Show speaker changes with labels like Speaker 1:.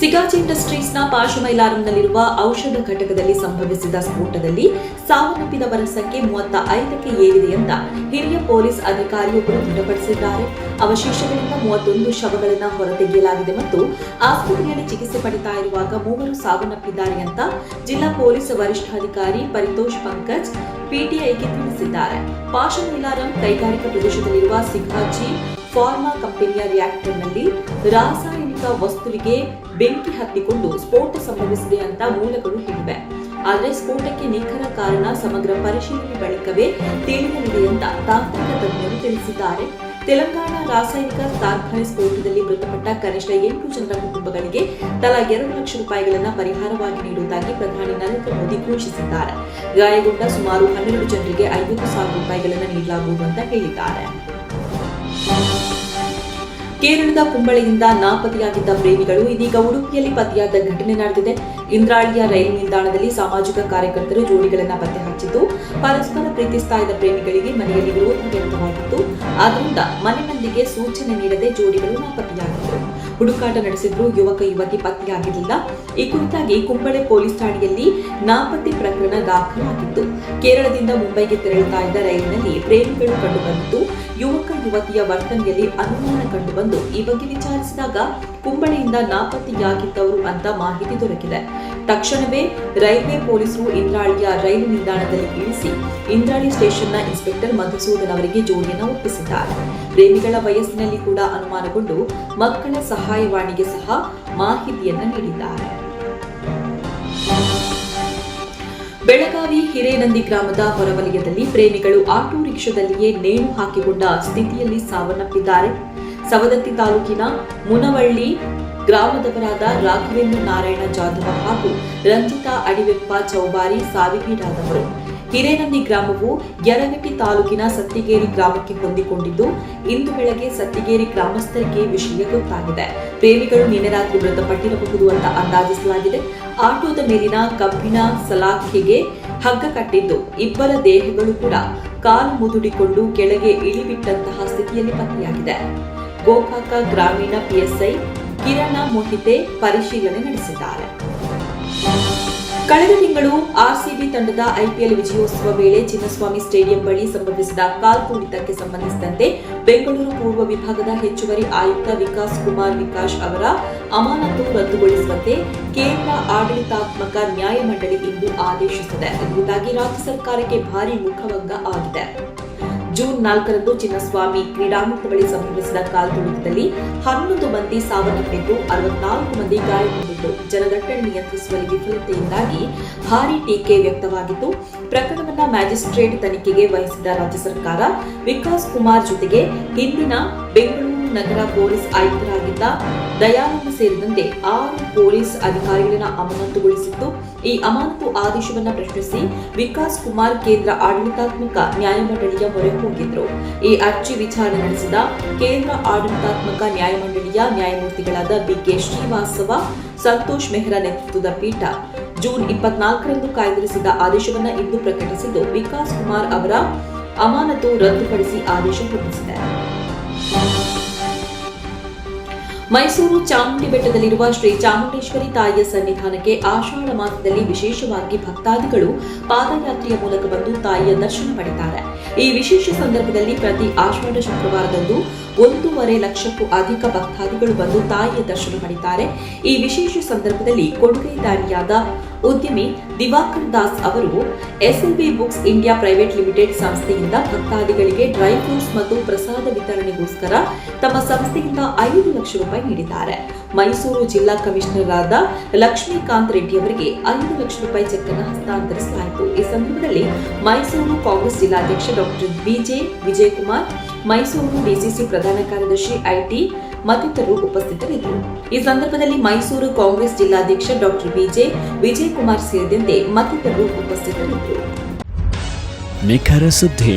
Speaker 1: ಸಿಗಾಜ್ ಇಂಡಸ್ಟ್ರೀಸ್ನ ಪಾಶಮೈಲಾರಂನಲ್ಲಿರುವ ಔಷಧ ಘಟಕದಲ್ಲಿ ಸಂಭವಿಸಿದ ಸ್ಫೋಟದಲ್ಲಿ ಸಾವನ್ನಪ್ಪಿದವರ ಸಂಖ್ಯೆ ಮೂವತ್ತ ಐದಕ್ಕೆ ಏರಿದೆ ಅಂತ ಹಿರಿಯ ಪೊಲೀಸ್ ಅಧಿಕಾರಿಯೊಬ್ಬರು ದೃಢಪಡಿಸಿದ್ದಾರೆ. ಅವಶೇಷಗಳಿಂದ ಮೂವತ್ತೊಂದು ಶವಗಳನ್ನು ಹೊರತೆಗೆಯಲಾಗಿದೆ ಮತ್ತು ಆಸ್ಪತ್ರೆಯಲ್ಲಿ ಚಿಕಿತ್ಸೆ ಪಡಿತಾ ಇರುವಾಗ ಮೂವರು ಸಾವನ್ನಪ್ಪಿದ್ದಾರೆ ಅಂತ ಜಿಲ್ಲಾ ಪೊಲೀಸ್ ವರಿಷ್ಠಾಧಿಕಾರಿ ಪರಿತೋಷ್ ಪಂಕಜ್ ಪಿಟಿಐಗೆ ತಿಳಿಸಿದ್ದಾರೆ. ಪಾಶಮೈಲಾರಂ ಕೈಗಾರಿಕಾ ಪ್ರದೇಶದಲ್ಲಿರುವ ಸಿಗಾಜಿ ಫಾರ್ಮಾ ಕಂಪನಿಯ ರಿಯಾಕ್ಟರ್ನಲ್ಲಿ ರಾಸಾಯನಿಕ ವಸ್ತುವಿಗೆ ಬೆಂಕಿ ಹತ್ತಿಕೊಂಡು ಸ್ಫೋಟ ಸಂಭವಿಸಿದೆ ಅಂತ ಮೂಲಗಳು ಹೇಳಿವೆ. ಆದರೆ ಸ್ಫೋಟಕ್ಕೆ ನಿಖರ ಕಾರಣ ಸಮಗ್ರ ಪರಿಶೀಲನೆ ಬಳಿಕವೇ ತಿಳಿಯಲಿದೆ ಅಂತ ತಾಂತ್ರಿಕ ತಜ್ಞರು ತಿಳಿಸಿದ್ದಾರೆ. ತೆಲಂಗಾಣ ರಾಸಾಯನಿಕ ಕಾರ್ಖಾನೆ ಸ್ಫೋಟದಲ್ಲಿ ಮೃತಪಟ್ಟ ಕನಿಷ್ಠ ಎಂಟು ಜನರ ಕುಟುಂಬಗಳಿಗೆ ತಲಾ ಎರಡು ಲಕ್ಷ ರೂಪಾಯಿಗಳನ್ನು ಪರಿಹಾರವಾಗಿ ನೀಡುವುದಾಗಿ ಪ್ರಧಾನಿ ನರೇಂದ್ರ ಮೋದಿ ಘೋಷಿಸಿದ್ದಾರೆ. ಗಾಯಗೊಂಡ ಸುಮಾರು ಹನ್ನೆರಡು ಜನರಿಗೆ ಐವತ್ತು ಸಾವಿರ ರೂಪಾಯಿಗಳನ್ನು ನೀಡಲಾಗುವುದು ಅಂತ ಹೇಳಿದ್ದಾರೆ. ಕೇರಳದ ಕುಂಬಳೆಯಿಂದ ನಾಪತ್ತೆಯಾಗಿದ್ದ ಪ್ರೇಮಿಗಳು ಇದೀಗ ಉಡುಪಿಯಲ್ಲಿ ಪತ್ತೆಯಾದ ಘಟನೆ ನಡೆದಿದೆ. ಇಂದ್ರಾಳಿಯ ರೈಲು ನಿಲ್ದಾಣದಲ್ಲಿ ಸಾಮಾಜಿಕ ಕಾರ್ಯಕರ್ತರು ಜೋಡಿಗಳನ್ನು ಪತ್ತೆ ಹಚ್ಚಿದ್ದು, ಪರಸ್ಪರ ಪ್ರೀತಿಸ್ತಾ ಇದ್ದ ಪ್ರೇಮಿಗಳಿಗೆ ಮನೆಯಲ್ಲಿ ವಿರೋಧ ವ್ಯಕ್ತವಾಗಿತ್ತು. ಆದ್ದರಿಂದ ಮನೆ ಮಂದಿಗೆ ಸೂಚನೆ ನೀಡದೆ ಜೋಡಿಗಳು ನಾಪತ್ತೆಯಾಗಿದ್ದರು. ಹುಡುಕಾಟ ನಡೆಸಿದ್ರು ಯುವಕ ಯುವತಿ ಪತ್ತೆಯಾಗಿರಲಿಲ್ಲ. ಈ ಕುರಿತಾಗಿ ಕುಂಬಳೆ ಪೊಲೀಸ್ ಠಾಣೆಯಲ್ಲಿ ನಾಪತ್ತೆ ಪ್ರಕರಣ ದಾಖಲಾಗಿತ್ತು ಕೇರಳದಿಂದ ಮುಂಬೈಗೆ ತೆರಳುತ್ತಾ ಇದ್ದ ರೈಲಿನಲ್ಲಿ ಪ್ರೇಮಿಗಳು ಕಂಡುಬಂದಿದ್ದು ಯುವಕ, ಯುವತಿಯ ವರ್ತನೆಯಲ್ಲಿ ಅನುಮಾನ ಕಂಡುಬಂದು ಈ ಬಗ್ಗೆ ವಿಚಾರಿಸಿದಾಗ ಕುಂಬಳೆಯಿಂದ ನಾಪತ್ತೆಯಾಗಿದ್ದವರು ಅಂತ ಮಾಹಿತಿ ದೊರಕಿದೆ. ತಕ್ಷಣವೇ ರೈಲ್ವೆ ಪೊಲೀಸರು ಇಂದ್ರಾಳಿಯ ರೈಲು ನಿಲ್ದಾಣದಲ್ಲಿ ಇಳಿಸಿ ಇಂದ್ರಾಳಿ ಸ್ಟೇಷನ್ನ ಇನ್ಸ್ಪೆಕ್ಟರ್ ಮಧುಸೂದನ್ ಅವರಿಗೆ ಜೋಡಿಯನ್ನು ಒಪ್ಪಿಸಿದ್ದಾರೆ. ಪ್ರೇಮಿಗಳ ವಯಸ್ಸಿನಲ್ಲಿ ಕೂಡ ಅನುಮಾನಗೊಂಡು ಮಕ್ಕಳ ಸಹಾಯವಾಣಿಗೆ ಸಹ ಮಾಹಿತಿಯನ್ನು ನೀಡಿದ್ದಾರೆ. ಬೆಳಗಾವಿ ಹಿರೇನಂದಿ ಗ್ರಾಮದ ಹೊರವಲಯದಲ್ಲಿ ಪ್ರೇಮಿಗಳು ಆಟೋ ರಿಕ್ಷಾದಲ್ಲಿಯೇ ನೇಣು ಹಾಕಿಕೊಂಡ ಸ್ಥಿತಿಯಲ್ಲಿ ಸಾವನ್ನಪ್ಪಿದ್ದಾರೆ. ಸವದತ್ತಿ ತಾಲೂಕಿನ ಮುನವಳ್ಳಿ ಗ್ರಾಮದವರಾದ ರಾಘವೇಂದ್ರ ನಾರಾಯಣ ಜಾಧವ ಹಾಗೂ ರಂಜಿತಾ ಅಡಿವೆಪ್ಪ ಚೌಬಾರಿ ಸಾವಿಗೀಡಾದವರು. ಹಿರೇನಂದಿ ಗ್ರಾಮವು ಯರಗಟ್ಟಿ ತಾಲೂಕಿನ ಸತ್ತಿಗೇರಿ ಗ್ರಾಮಕ್ಕೆ ಹೊಂದಿಕೊಂಡಿದ್ದು, ಇಂದು ಬೆಳಗ್ಗೆ ಸತ್ತಿಗೇರಿ ಗ್ರಾಮಸ್ಥರಿಗೆ ವಿಷಯ ಗೊತ್ತಾಗಿದೆ. ಪ್ರೇಮಿಗಳು ನಿನ್ನೆ ರಾತ್ರಿ ಮೃತಪಟ್ಟಿರಬಹುದು ಅಂತ ಅಂದಾಜಿಸಲಾಗಿದೆ. ಆಟೋದ ಮೇಲಿನ ಕಬ್ಬಿಣ ಸಲಾಖೆಗೆ ಹಗ್ಗ ಕಟ್ಟಿದ್ದು, ಇಬ್ಬರ ದೇಹಗಳು ಕೂಡ ಕಾಲು ಮುದುಡಿಕೊಂಡು ಕೆಳಗೆ ಇಳಿಬಿಟ್ಟಂತಹ ಸ್ಥಿತಿಯಲ್ಲಿ ಪತ್ತೆಯಾಗಿದೆ. ಗೋಕಾಕ ಗ್ರಾಮೀಣ ಪಿಎಸ್ಐ ಕಿರಣ ಮೋಹಿತೆ ಪರಿಶೀಲನೆ ನಡೆಸಿದ್ದಾರೆ. ಕಳೆದ ತಿಂಗಳು ಆರ್ಸಿಬಿ ತಂಡದ ಐಪಿಎಲ್ ವಿಜಯೋತ್ಸವ ವೇಳೆ ಚಿನ್ನಸ್ವಾಮಿ ಸ್ಟೇಡಿಯಂ ಬಳಿ ಸಂಭವಿಸಿದ ಕಾಲ್ತುಳಿತಕ್ಕೆ ಸಂಬಂಧಿಸಿದಂತೆ ಬೆಂಗಳೂರು ಪೂರ್ವ ವಿಭಾಗದ ಹೆಚ್ಚುವರಿ ಆಯುಕ್ತ ವಿಕಾಸ್ ಕುಮಾರ್ ವಿಕಾಶ್ ಅವರ ಅಮಾನತು ರದ್ದುಗೊಳಿಸುವಂತೆ ಕೇಂದ್ರ ಆಡಳಿತಾತ್ಮಕ ನ್ಯಾಯಮಂಡಳಿ ಇಂದು ಆದೇಶಿಸಿದೆ. ಇದರಿಂದಾಗಿ ರಾಜ್ಯ ಸರ್ಕಾರಕ್ಕೆ ಭಾರಿ ಮುಖಭಂಗ ಆಗಿದೆ. ಜೂನ್ ನಾಲ್ಕರಂದು ಚಿನ್ನಸ್ವಾಮಿ ಕ್ರೀಡಾಂಗಣದ ಬಳಿ ಸಂಭವಿಸಿದ ಕಾಲ್ತುಳಿತದಲ್ಲಿ ಹನ್ನೊಂದು ಮಂದಿ ಸಾವನ್ನಪ್ಪಿದ್ದು ಅರವತ್ನಾಲ್ಕು ಮಂದಿ ಗಾಯಗೊಂಡಿದ್ದು. ಜನದಟ್ಟಣೆ ನಿಯಂತ್ರಿಸುವಲ್ಲಿ ವಿಫಲತೆಯಿಂದಾಗಿ ಭಾರೀ ಟೀಕೆ ವ್ಯಕ್ತವಾಗಿತ್ತು ಪ್ರಕರಣವನ್ನು ಮ್ಯಾಜಿಸ್ಟ್ರೇಟ್ ತನಿಖೆಗೆ ವಹಿಸಿದ ರಾಜ್ಯ ಸರ್ಕಾರ ವಿಕಾಸ್ ಕುಮಾರ್ ಜೊತೆಗೆ ಹಿಂದಿನ ಬೆಂಗಳೂರು ನಗರ ಪೊಲೀಸ್ ಆಯುಕ್ತರಾಗಿದ್ದ ದಯಾನಂದ ಸೇರಿದಂತೆ ಆರು ಪೊಲೀಸ್ ಅಧಿಕಾರಿಗಳನ್ನ ಅಮಾನತುಗೊಳಿಸಿತ್ತು. ಈ ಅಮಾನತು ಆದೇಶವನ್ನು ಪ್ರಶ್ನಿಸಿ ವಿಕಾಸ್ ಕುಮಾರ್ ಕೇಂದ್ರ ಆಡಳಿತಾತ್ಮಕ ನ್ಯಾಯಮಂಡಳಿಯ ಮೊರೆ ಹೋಗಿದ್ರು. ಈ ಅರ್ಜಿ ವಿಚಾರಣೆ ನಡೆಸಿದ ಕೇಂದ್ರ ಆಡಳಿತಾತ್ಮಕ ನ್ಯಾಯಮಂಡಳಿಯ ನ್ಯಾಯಮೂರ್ತಿಗಳಾದ ಬಿಕೆ ಶ್ರೀವಾಸ್ತವ, ಸಂತೋಷ್ ಮೆಹ್ರಾ ನೇತೃತ್ವದ ಪೀಠ ಜೂನ್ ಇಪ್ಪತ್ನಾಲ್ಕರಂದು ಕಾಯ್ದಿರಿಸಿದ ಆದೇಶವನ್ನ ಇಂದು ಪ್ರಕಟಿಸಿದ್ದು ವಿಕಾಸ್ ಕುಮಾರ್ ಅವರ ಅಮಾನತು ರದ್ದುಪಡಿಸಿ ಆದೇಶ ಹೊರಡಿಸಿದೆ. ಮೈಸೂರು ಚಾಮುಂಡಿ ಬೆಟ್ಟದಲ್ಲಿರುವ ಶ್ರೀ ಚಾಮುಂಡೇಶ್ವರಿ ತಾಯಿಯ ಸನ್ನಿಧಾನಕ್ಕೆ ಆಷಾಢ ಮಾಸದಲ್ಲಿ ವಿಶೇಷವಾಗಿ ಭಕ್ತಾದಿಗಳು ಪಾದಯಾತ್ರೆಯ ಮೂಲಕ ಬಂದು ತಾಯಿಯ ದರ್ಶನ ಪಡೆಯುತ್ತಾರೆ. ಈ ವಿಶೇಷ ಸಂದರ್ಭದಲ್ಲಿ ಪ್ರತಿ ಆಷಾಢ ಶುಕ್ರವಾರದಂದು ಒಂದೂವರೆ ಲಕ್ಷಕ್ಕೂ ಅಧಿಕ ಭಕ್ತಾದಿಗಳು ಬಂದು ತಾಯಿಯ ದರ್ಶನ ಪಡೆಯುತ್ತಾರೆ. ಈ ವಿಶೇಷ ಸಂದರ್ಭದಲ್ಲಿ ಕೊಡುಗೆದಾರಿಯಾದ ಉದ್ಯಮಿ ದಿವಾಕರ್ ದಾಸ್ ಅವರು SLB books India private limited ಸಂಸ್ಥೆಯಿಂದ ಭಕ್ತಾದಿಗಳಿಗೆ ಡ್ರೈ ಫ್ರೂಟ್ಸ್ ಮತ್ತು ಪ್ರಸಾದ ವಿತರಣೆಗೋಸ್ಕರ ತಮ್ಮ ಸಂಸ್ಥೆಯಿಂದ ಐದು ಲಕ್ಷ ರೂಪಾಯಿ ನೀಡಿದ್ದಾರೆ. ಮೈಸೂರು ಜಿಲ್ಲಾ ಕಮಿಷನರ್ ಆದ ಲಕ್ಷ್ಮೀಕಾಂತ್ ರೆಡ್ಡಿ ಅವರಿಗೆ ಐದು ಲಕ್ಷ ರೂಪಾಯಿ ಚೆಕ್ ಅನ್ನು ಹಸ್ತಾಂತರಿಸಲಾಯಿತು. ಈ ಸಂದರ್ಭದಲ್ಲಿ ಮೈಸೂರು ಕಾಂಗ್ರೆಸ್ ಜಿಲ್ಲಾಧ್ಯಕ್ಷ doctor BJ Vijayakumar, Mysuru DCC ಪ್ರಧಾನ ಕಾರ್ಯದರ್ಶಿ ಐಟಿ ಮತ್ತಿತರರು ಉಪಸ್ಥಿತರಿದ್ದರು. ಈ ಸಂದರ್ಭದಲ್ಲಿ ಮೈಸೂರು ಕಾಂಗ್ರೆಸ್ ಜಿಲ್ಲಾಧ್ಯಕ್ಷ ಡಾಕ್ಟರ್ ಬಿಜೆ ವಿಜಯಕುಮಾರ್ ಸೇರಿದಂತೆ ಮತ್ತಿತರರು ಉಪಸ್ಥಿತರಿದ್ದರು.
Speaker 2: ನಿಖರ ಸುದ್ದಿ.